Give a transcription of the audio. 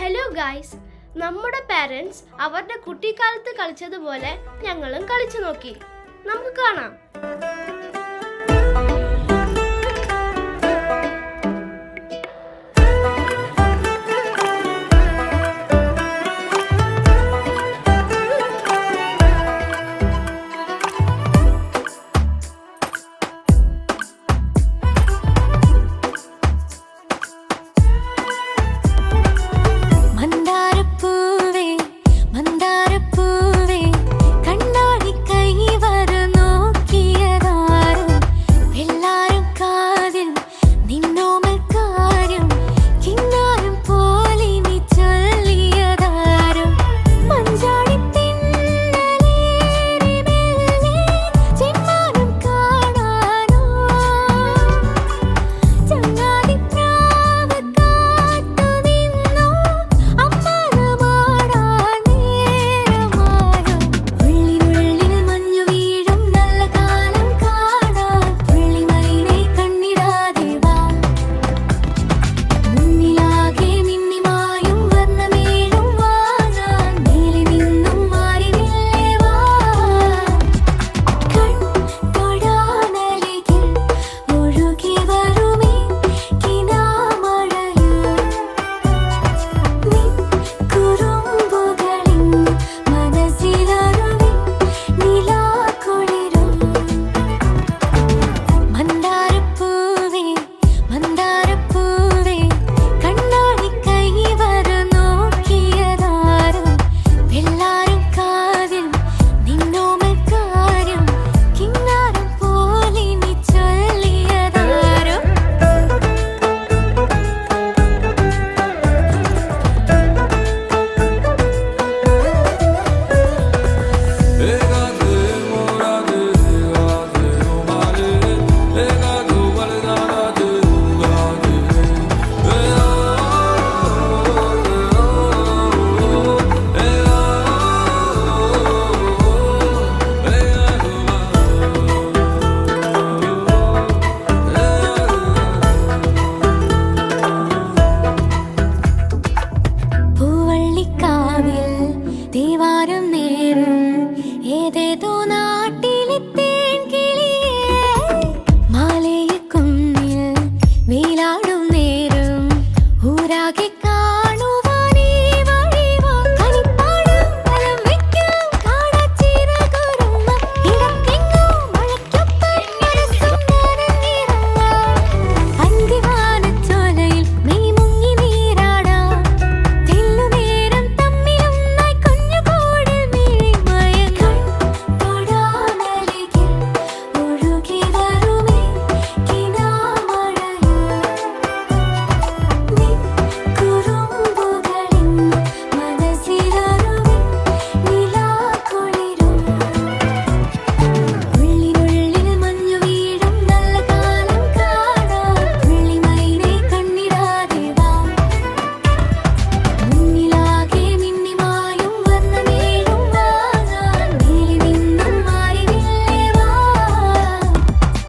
Hello guys നമ്മുടെ parents അവരുടെ കുട്ടിക്കാലത്ത് കളിച്ചതുപോലെ ഞങ്ങളും കളിച്ചു നോക്കി. നമുക്ക് കാണാം.